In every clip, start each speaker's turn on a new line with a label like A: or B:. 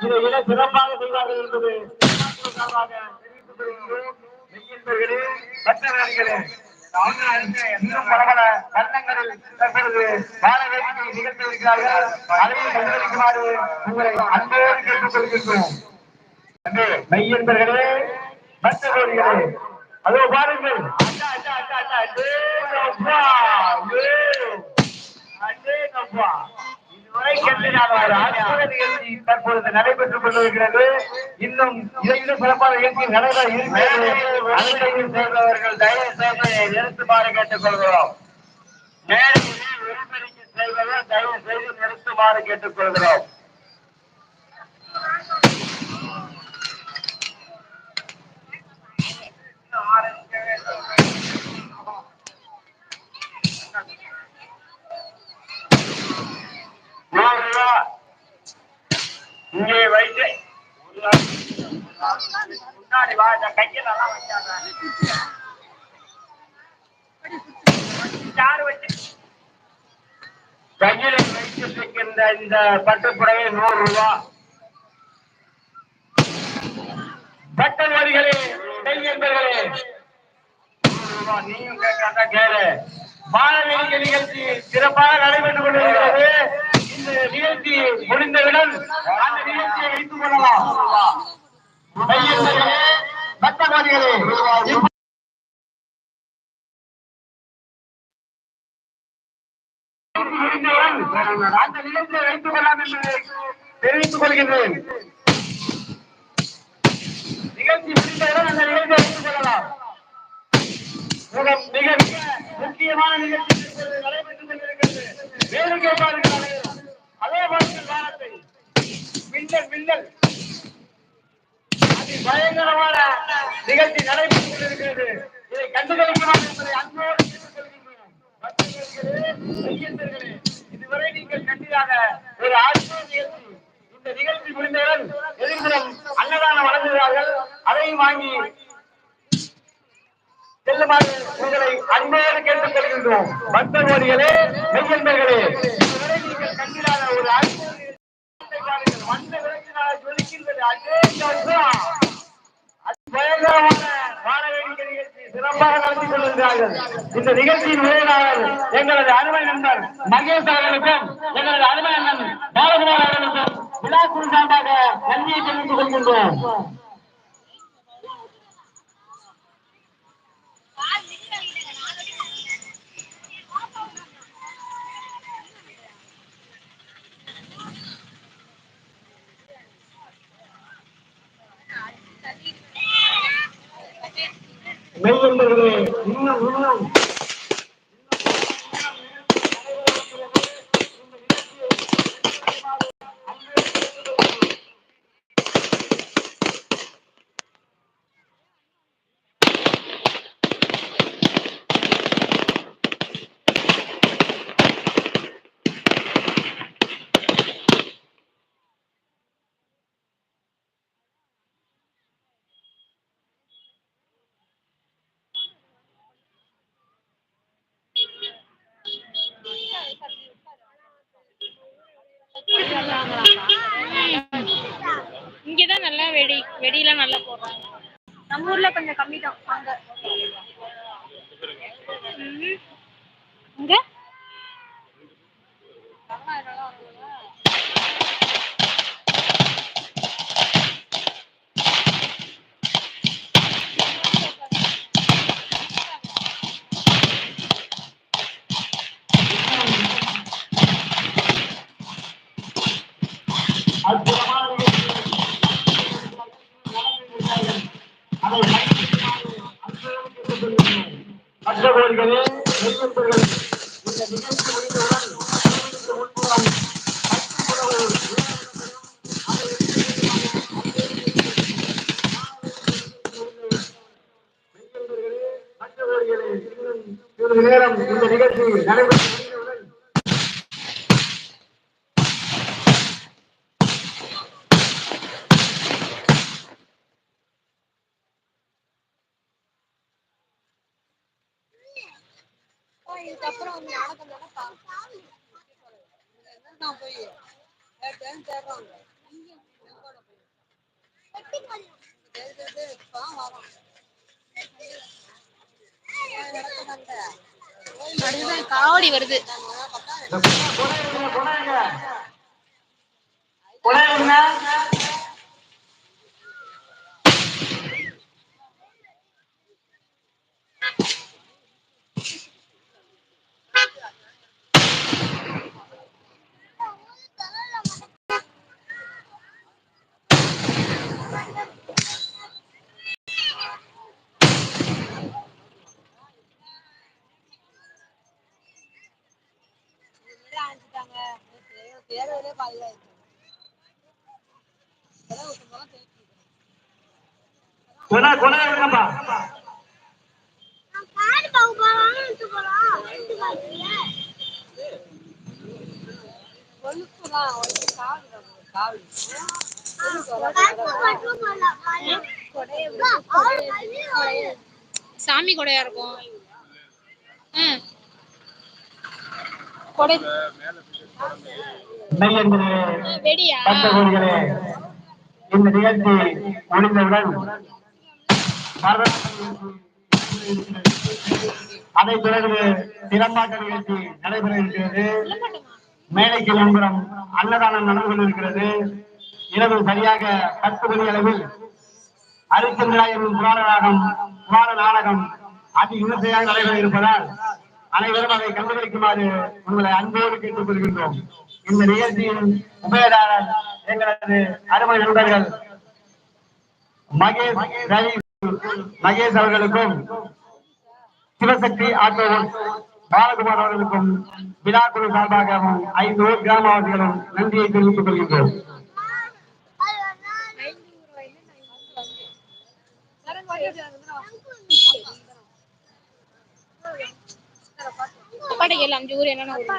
A: இதை விட சிறப்பாக செய்வார்கள் என்பது சார்பாக இன்னும் பல பல கட்டங்களில் தற்பொழுது பாலவேதியை நிகழ்த்த இருக்கிறார்கள் அதையும் கண்டுபிடிக்குமாறு உங்களை அன்போடு கேட்டுக் மெய்யன்பர்களே பக்த அதோ பாருங்கள். அட்டா, தற்பொழுது நடைபெற்றுக் கொண்டிருக்கிறது. இன்னும் இதைவிட சிறப்பான நிகழ்ச்சி நடைபெற இருக்கிறது. அனைத்தையும் சேர்ந்தவர்கள் தயவு செய்து நிறுத்துமாறு கேட்டுக் கொள்கிறோம் மேடையிலே விரும்பலிக்கு தயவு செய்து நிறுத்துமாறு கேட்டுக்கொள்கிறோம். இங்கே வைத்து முன்னாடி வா இந்த கையில நல்லா வச்சாங்க யாரு வச்சு? கையில் வைத்திருக்கின்ற இந்த பட்டுப்புடவை நூறு ரூபா பட்டவாதிகளே கையென்பர்களே நீயும் கேட்காத கேளு. மாணவிய நிகழ்ச்சி சிறப்பாக நடைபெற்றுக் கொண்டிருக்கிறது. நிகழ்ச்சி முடிந்தவுடன் அந்த நிகழ்ச்சியை வைத்துக் கொள்ளலாம். கையென்பர்களே முடிந்தவுடன் அந்த நிகழ்ச்சியை வைத்துக் கொள்ளலாம் என்று தெரிவித்துக் கொள்கின்றேன். நிகழ்ச்சி நடைபெற்றுக் கொண்டிருக்கிறது இதை கண்டுகளிக்கலாம் என்பதை அன்போடு கேட்டுக் இதுவரை நீங்கள் கண்டிதாக ஒரு அற்புத நிகழ்ச்சி. இந்த நிகழ்ச்சி முடிந்தவுடன் எதிர்ப்புறம் அன்னதானம் வழங்குகிறார்கள். அதையும் வாங்கி செல்லுமாறு உங்களை அன்போடு கேட்டுக் கொள்கின்றோம் பக்த கோடிகளே மெய்யன்பர்களே இதுவரை நீங்கள் கண்டிராத ஒரு அற்புத வந்த விளக்கினால் ஜொலிக்கின்றது அப்பா. அது பயங்கரமான வானவேடிக்கை நிகழ்ச்சி சிறப்பாக நடத்தி கொண்டிருக்கிறார்கள். இந்த நிகழ்ச்சியின் உரையாளர் எங்களது அருமை நண்பர் மகேஷ் அவர்களுக்கும் எங்களது அருமை அண்ணன் பாலகுமார் அவர்களுக்கும் விழா சார்பாக நன்றியை தெரிவித்துக் கொள்கின்றோம். மெய் என்பது இன்னும் இன்னும்
B: இங்கதான் நல்லா வெடி வெடியெல்லாம் நல்லா போடுறாங்க. நம்ம ஊர்ல கொஞ்சம் கம்மி தான் அங்க
A: சிறிது நேரம் இந்த நிகழ்ச்சி நடைபெற்று முடிந்தவுடன்
B: இதுக்கப்புறம் வந்து நாடகம் தானே பார்க்கணும். நான் போய் தேடுறாங்க அதுதான் காவடி வருது.
A: புனையுங்க கொண்டாங்க கொண்டாங்க கொண்டா கொண்டாங்கப்பா
B: சாமி கொடையா இருக்கும் ம் கொடை
A: இந்த நிகழ்ச்சி முடிந்தவுடன் அதை பிறகு திறம்பாட்ட நிகழ்ச்சி நடைபெற இருக்கிறது. மேலைக்கு முன்புறம் அன்னதானம் நடந்து கொண்டிருக்கிறது. இரவு சரியாக பத்து மணி அளவில் அரிச்சந்திரா என்னும் புராண நாடகம் புராண நாடகம் அதி விமர்சையாக நடைபெற இருப்பதால் அனைவரும் அதை கண்டுபிடிக்குமாறு உங்களை அன்போடு கேட்டுக் கொள்கின்றோம் இந்த நிகழ்ச்சியின் உபயதாரர் எங்களது அருமை நண்பர்கள் மகேஷ் ரவி மகேஷ் அவர்களுக்கும் சிவசக்தி ஆட்டோ பாலகுமார் அவர்களுக்கும் விழாக்குழு சார்பாகவும் ஐந்து ஊர் கிராமவாசிகளும் நன்றியை தெரிவித்துக் கொள்கின்றோம்.
B: படையல் அஞ்சு ஊர் என்னென்ன ஊர்?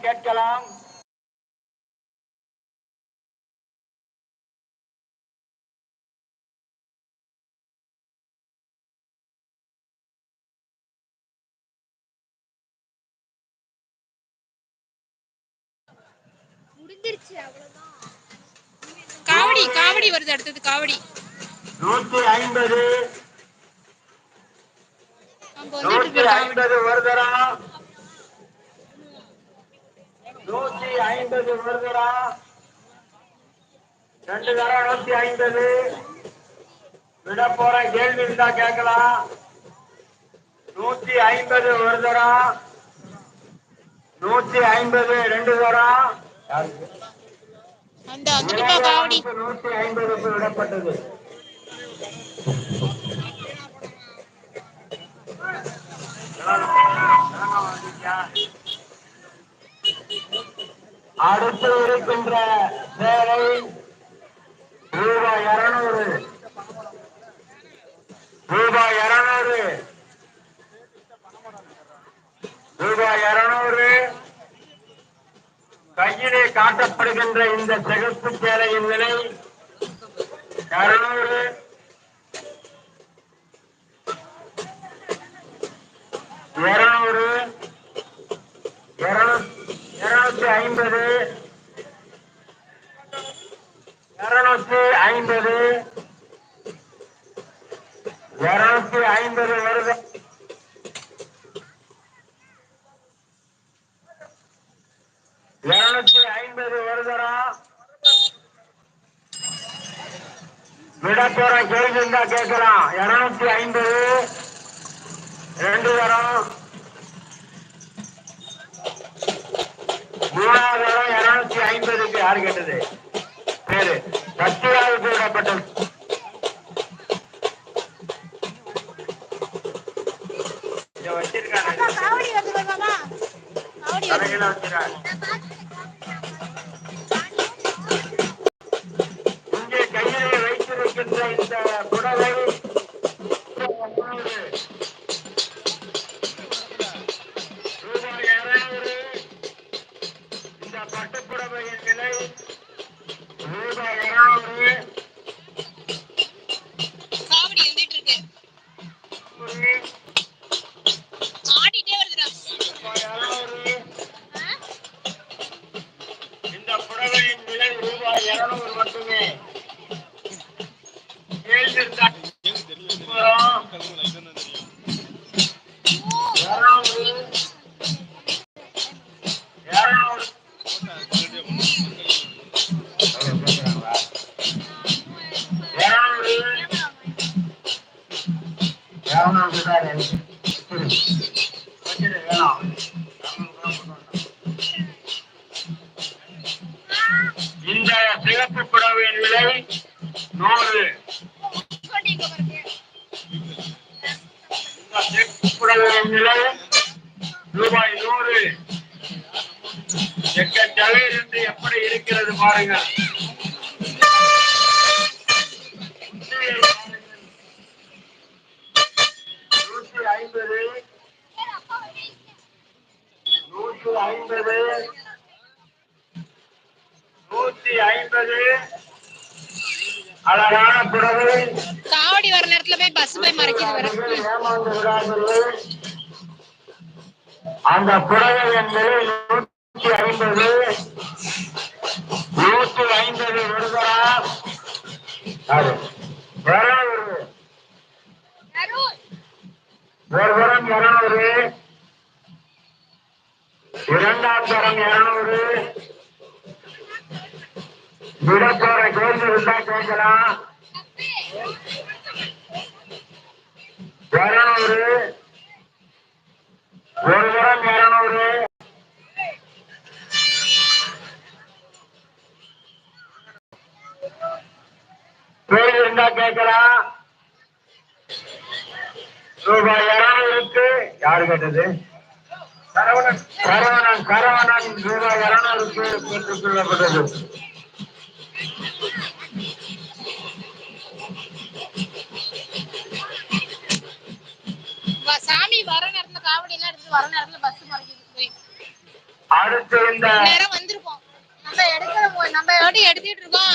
A: கேட்கலாம்.
B: காவடி காவடி வருது அடுத்தது காவடி.
A: நூற்றி ஐம்பது. ஐம்பது. ஒரு நூற்றி ஐம்பது ஒரு தரம் ரெண்டு தரம் நூற்றி ஐம்பது. விட போற கேள்வி இருந்தா கேட்கலாம். நூற்றி ஐம்பது ஒரு தரம் நூற்றி ஐம்பது ரெண்டு தரம்
B: அந்த வந்துட்டுப்பா காவடி.
A: நூற்றி ஐம்பதுக்கு விடப்பட்டது. அடுத்து இருக்கின்ற சேவை ரூபாய் இருநூறு. ரூபாய் இருநூறு. ரூபாய் இருநூறு. கையிலே காட்டப்படுகின்ற இந்த சிகப்பு சேலையின் விலை இருநூறு. இருநூறு. இருநூத்தி இருநூத்தி ஐம்பது. இருநூத்தி ஐம்பது. இருநூற்றி ஐம்பது வருது இருநூற்றி ஐம்பது வருதரா விட போற கேள்வி இருந்தா கேட்கலாம். இருநூற்றி ஐம்பது. ரெண்டு தரம் மூணாவது இருநூற்றி ஐம்பதுக்கு யார் கேட்டது பேரு பத்துவாறு கூடப்பட்ட வச்சிருக்காங்க வச்சிருக்காங்க. அந்த புடவை என்பது நூத்தி ஐம்பது நூற்றி ஐம்பது விடுதலாம் இரநூறு. ஒரு புறம் இரநூறு. இரண்டாம் தரம் இரநூறு. விடப்போற கேள்வி இருந்தா கேட்கலாம். ஏண்டா கேட்கலாம் ரூபாய் இருநூறுக்கு யாரு கேட்டது? கரவணன் கரவணன் ரூபாய் இருநூறுக்கு பெற்றுக் கொள்ளப்பட்டது
B: சாமி வர நேரத்துல காவடி எல்லாம் எடுத்து வர நேரத்துல பஸ் மறைக்குது போய்.
A: அடுத்து இந்த
B: நேரம் வந்திருப்போம் நம்ம எடுக்கிற நம்ம எப்படி எடுத்துட்டு இருக்கோம்?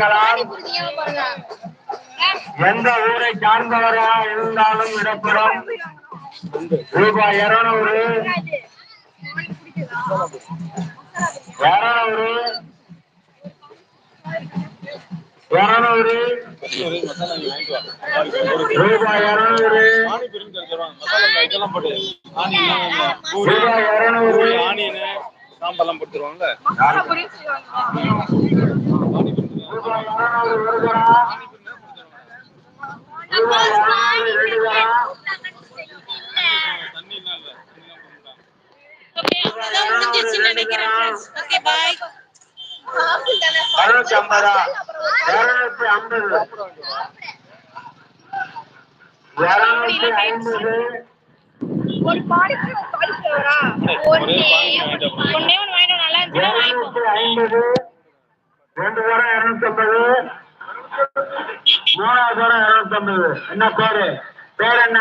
B: பாருங்க
A: எந்த ஊரை சார்ந்தவரா இருந்தாலும் இடப்படும் ரூபாய் இருநூறு. இருநூறு. இருநூறு. ரூபாய் இருநூறு. ரூபாய் இருநூறு.
C: சாம்பெல்லாம் போட்டுருவாங்கல்ல
A: இருநூத்தி ஐம்பதா இருநூத்தி ஐம்பது இருநூத்தி ஐம்பது
B: ஒரு பானிபூரி ஒரு ஒண்ணே ஒண்ணே ஒண்ணு வாங்கிட்டு நல்லா
A: இருநூத்தி ஐம்பது ரெண்டு தரம் இருநூத்தி ஐம்பது மூணாவது தரம் இருநூத்தி ஐம்பது என்ன பேரு? பேர் என்ன?